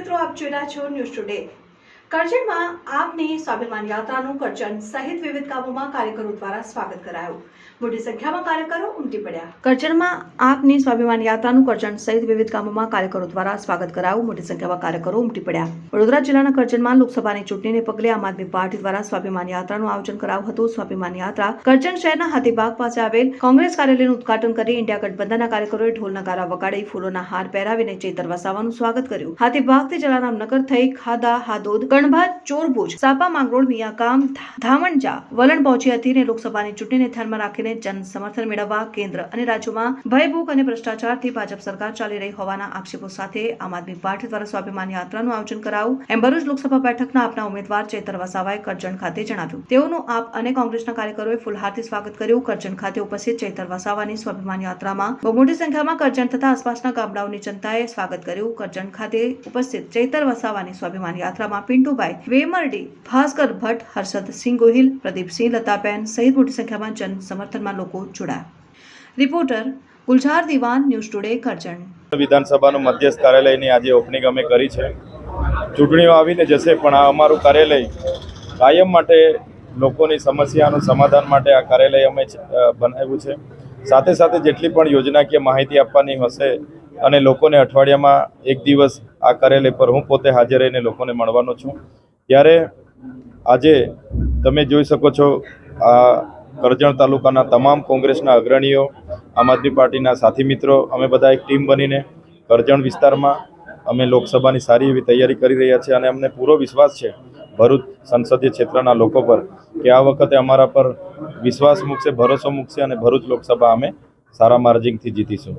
મિત્રો આપ જોઈ રહ્યા છો ન્યૂઝ ટુડે કરજણમાં આપની સ્વાભિમાન યાત્રાનું કરજણ સહિત વિવિધ ગામોમાં કાર્યકરો દ્વારા સ્વાગત કરાયું. મોટી સંખ્યામાં કાર્યકરો ઉમટી પડ્યા. કરજણમાં આપની સ્વાભિમાન યાત્રાનું કરજણ સહિત વિવિધ ગામોમાં કાર્યકરો દ્વારા સ્વાગત કરાયું. મોટી સંખ્યામાં કાર્યકરો ઉમટી પડ્યા. વડોદરા જિલ્લાના કરજણમાં લોકસભાની ચૂંટણીને પગલે આમ આદમી પાર્ટી દ્વારા સ્વાભિમાન યાત્રાનું આયોજન કરાયું હતું. સ્વાભિમાન યાત્રા કરજણ શહેરના હાથીબાગ પાસે આવેલ કોંગ્રેસ કાર્યાલયનું ઉદઘાટન કરી ઇન્ડિયા ગઠબંધનના કાર્યકરોએ ઢોલ નગારા વગાડી ફૂલોના હાર પહેરાવીને ચેતર વસાવાનું સ્વાગત કર્યું. હાથીબાગથી જલારામનગર થઈ ખાદા હાદોદ કણભા ચોરભુજ, સાપા, માંગરોળ, મિયાકામ, ધામણજા, વલણ પહોંચી હતી અને લોકસભાની ચૂંટણીને ધ્યાનમાં રાખીને જન સમર્થન મેળવવા કેન્દ્ર અને રાજ્યોમાં ભયભૂખ અને ભ્રષ્ટાચારથી ભાજપ સરકાર ચાલી રહી હોવાના આક્ષેપો સાથે આમ આદમી પાર્ટી દ્વારા સ્વાભિમાન યાત્રાનું આયોજન કરાવું એમ ભરૂચ લોકસભા બેઠકના આપના ઉમેદવાર ચેતર વસાવાએ કરજણ ખાતે જણાવ્યું. તેઓનું આપ અને કોંગ્રેસના કાર્યકરોએ ફુલહારથી સ્વાગત કર્યું. કરજણ ખાતે ઉપસ્થિત ચેતર વસાવાની સ્વાભિમાન યાત્રામાં બહુ મોટી સંખ્યામાં કરજણ તથા આસપાસના ગામડાઓની જનતાએ સ્વાગત કર્યું. કરજણ ખાતે ઉપસ્થિત ચેતર વસાવાની સ્વાભિમાન યાત્રામાં પિન્ટુભાઈ વેમરડી ભાસ્કર ભટ્ટ હર્ષદ સિંહ ગોહિલ પ્રદીપસિંહ લતાબેન સહિત મોટી સંખ્યામાં જન સમર્થનમાં લોકો જોડાયા રિપોર્ટર ગુલઝાર દિવાન ન્યૂઝ ટુડે કરજણ વિધાનસભાનું મધ્યસ્થ કાર્યાલયની આજે ઓપનિંગ અમે કરી છે ચૂંટણીઓ આવીને જશે, પણ આ અમારું કાર્યાલય કાયમ માટે લોકોની સમસ્યાનું સમાધાન માટે આ કાર્યાલય અમે બનાવ્યું છે. સાથે સાથે જેટલી પણ યોજનાકીય માહિતી આપવાની હશે અને લોકોને અઠવાડિયામાં એક દિવસ આ કાર્યાલય પર હું પોતે હાજર રહીને લોકોને મળવાનો છું. ત્યારે આજે તમે જોઈ શકો છો, આ કરજણ તાલુકાના તમામ કોંગ્રેસના અગ્રણીઓ, આમ આદમી પાર્ટીના સાથી મિત્રો, અમે બધા એક ટીમ બનીને કરજણ વિસ્તારમાં અમે લોકસભાની સારી એવી તૈયારી કરી રહ્યા છીએ અને અમને પૂરો વિશ્વાસ છે, ભરૂચ સંસદીય ક્ષેત્રના લોકો પર, કે આ વખતે અમારા પર વિશ્વાસ મૂકશે, ભરોસો મૂકશે અને ભરૂચ લોકસભા અમે સારા માર્જિંગથી જીતીશું.